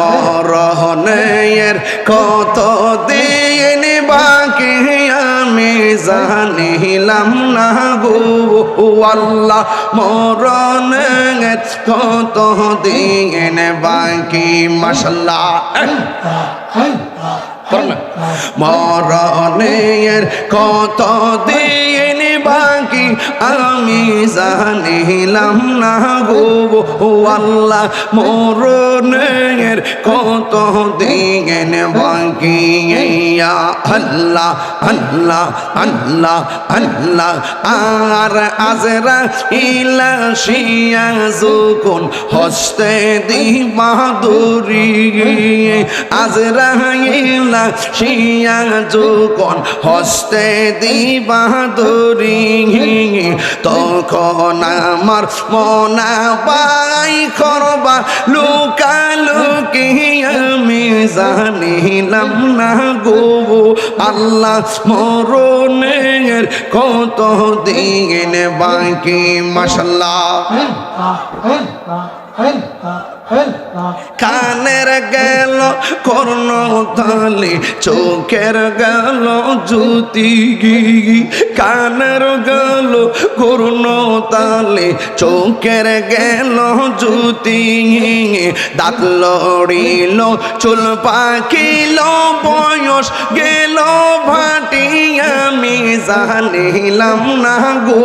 মরহনের কত দিন বাকি আমি জানিলাম না গো। আল্লাহ, মরণের কত দিন বাকি মাসাল্লাহ মরণের কত দিন বাকি আমি জানিলাম না গো। আল্লাহ, মরণের কত দিন বাকি আল্লাহ আল্লাহ আল্লাহ আল্লাহ আর আজরা ইলা শিয়া হস্তে দি বাহাদুরি আজরা ইলা শিয়া হস্তে দি বাহাদুরি তখন আমার মনা বাই করবা লুকা জানিলাম না গো আল্লাহ মরণের কত দিন বাকি মাসাল্লাহ কানের গেল কর্ণ চোখের গেল, জ্যোতি কানের গেল কর্ণ চোখের গেল, জ্যোতি দাঁত লড়িল, চুল পাকিল, বয়স গেল ভাটি আমি জানিলাম না গো।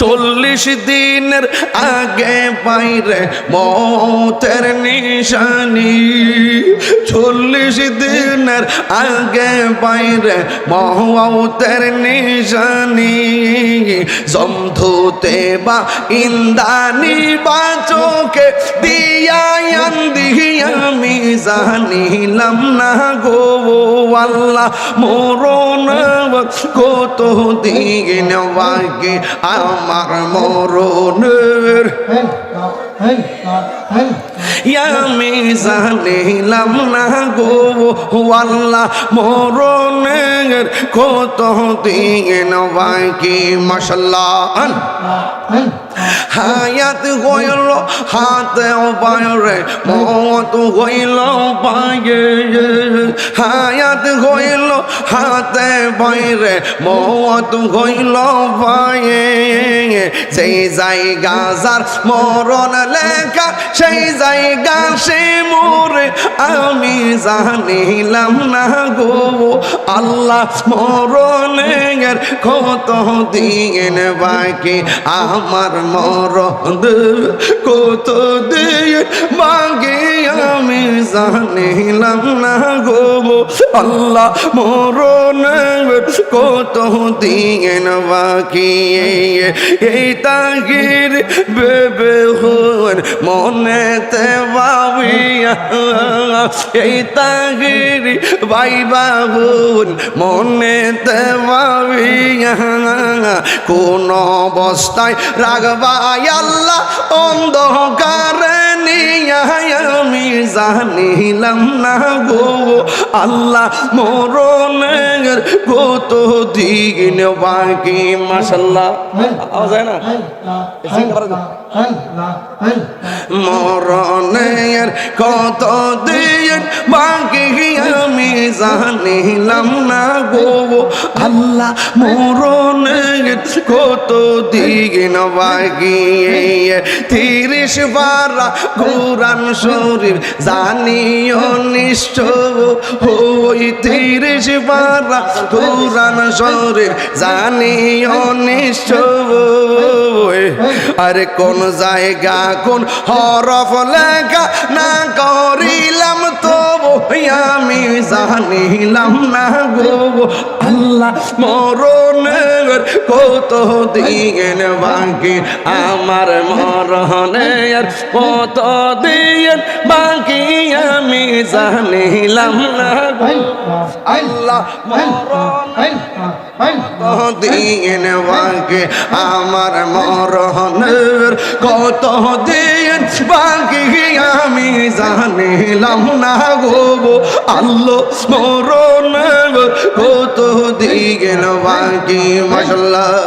চল্লিশ দিনের আগে বাইরে মতের নিশানি। চল্লিশ দিনের আগে বাইরে মতের নিশানি, জমধুতে বা ইন্দানি বা চোখে দিয়া আন্দি আমি জানিলাম না গো আল্লাহ মোরন কত দিন বাকি আমার মরণের। জানিলাম না গো আল্লাহ, মরণের কত দিন বাকি মশাল্লাহ। হায়াত হইল, হাতে বাইরে, মত হইল পায়ে হায়াত হইল, হাতে বাইরে, মত হইল পায়ে সেই জায়গা যার মরণ লেখা, সেই জায়গা সে মোরে আমি জানিলাম না গো। আল্লাহ মরণের কত দিন বাকি আমার মরদ কত দিয়ে মাগে আমি জানিলাম না গো আল্লাহ মরণের কত দিয়ে বাকি এই তাগির বেবে হন মনেতে বাবিয়া এই তাগির ভাই বাবুন মনেতে বাবিয়া কোন অবস্থায় রাগবাই আল্লাহ অন্ধকারে নিয়ে আমি জানিলাম না গো আল্লাহ মরণের কত দিন বাকি মাসাল্লাহ আওয়াজ হয় না মরণের কত দিন আমি জানিলাম না গো। আল্লাহ মরণের কত দিন বাকি তিরিশ বারা কোরআন শরীর জানিও নিশ্চয়। ওই তিরিশ বারা কোরআন শরীর জানিও নিশ্চয়। আরে কোন জায়গা কোন হরফ লেখা না করিলাম তো। আমি জানিলাম না গো আল্লাহ মরণের কত দিন বাকি আমার মরণের কত দিন বাকি আমি জানিলাম না গো। আল্লাহ দিন বাকি আমার মরণের কত দিন বাকি জানিলাম না গো আল্লো স্মরণ কত দিন বাকি মাসাল্লাহ